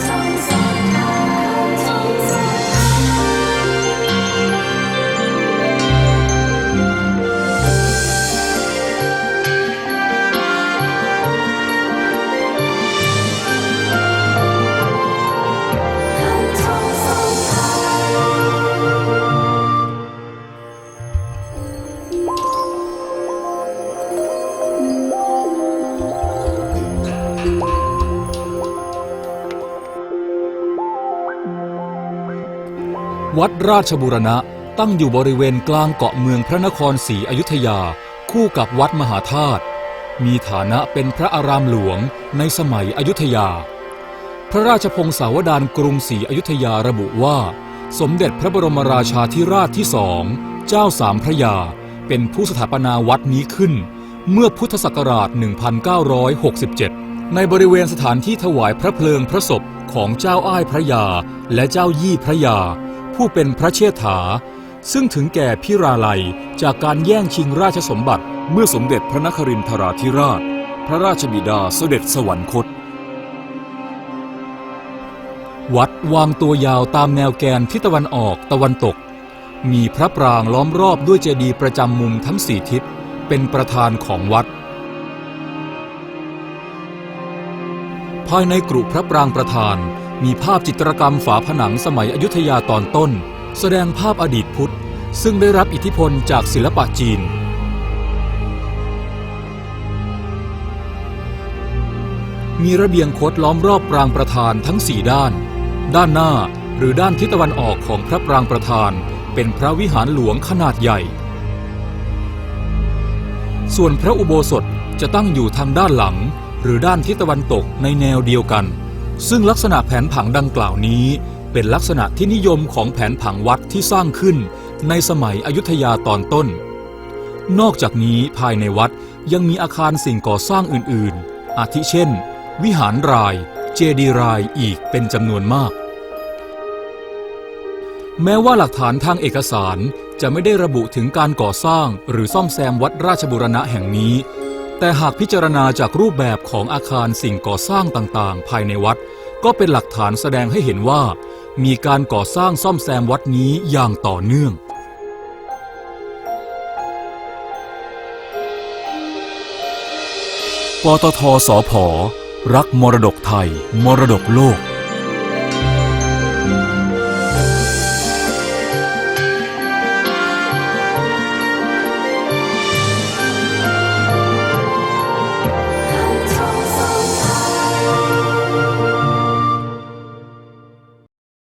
song, song. วัดราชบุรณะตั้งอยู่บริเวณกลางเกาะเมืองพระนครศรีอยุธยา คู่กับวัดมหาธาตุมีฐานะเป็นพระอารามหลวงในสมัยอยุธยา พระราชพงศาวดารกรุงศรีอยุธยาระบุว่า สมเด็จพระบรมราชาธิราชที่สองเจ้าสามพระยา เป็นผู้สถาปนาวัดนี้ขึ้น เมื่อพุทธศักราช 1967 ในบริเวณสถานที่ถวายพระเพลิงพระศพของเจ้าอ้ายพระยาและเจ้ายี่พระยา ผู้เป็นพระเชษฐา ซึ่งถึงแก่พิราลัยจากการแย่งชิงราชสมบัติเมื่อสมเด็จพระนครินทราธิราช พระราชบิดาเสด็จสวรรคต วัดวางตัวยาวตามแนวแกนทิศตะวันออกตะวันตก มีพระปรางล้อมรอบด้วยเจดีย์ประจำมุมทั้งสี่ทิศเป็นประธานของวัด ภายในกรุพระปรางประธาน มีภาพจิตรกรรมฝาผนังสมัยอยุธยาตอนต้น แสดงภาพอดีตพุทธ ซึ่งได้รับอิทธิพลจากศิลปะจีน มีระเบียงคดล้อมรอบปรางประธานทั้งสี่ด้าน ด้านหน้าหรือด้านทิศตะวันออกของพระปรางประธาน เป็นพระวิหารหลวงขนาดใหญ่ ส่วนพระอุโบสถจะตั้งอยู่ทางด้านหลัง หรือด้านทิศตะวันตกในแนวเดียวกัน ซึ่งลักษณะแผนผังดังกล่าวนี้ เป็นลักษณะที่นิยมของแผนผังวัดที่สร้างขึ้นในสมัยอยุธยาตอนต้น นอกจากนี้ภายในวัดยังมีอาคารสิ่งก่อสร้างอื่นๆ อาทิเช่น วิหารราย เจดีรายอีกเป็นจำนวนมาก แม้ว่าหลักฐานทางเอกสารจะไม่ได้ระบุถึงการก่อสร้างหรือซ่อมแซมวัดราชบุรณะแห่งนี้ แต่หากพิจารณาจากรูปแบบของอาคารสิ่งก่อสร้างต่างๆ ภายในวัด ก็เป็นหลักฐานแสดงให้เห็นว่า มีการก่อสร้างซ่อมแซมวัดนี้อย่างต่อเนื่องปตทสพรักมรดกไทย มรดกโลก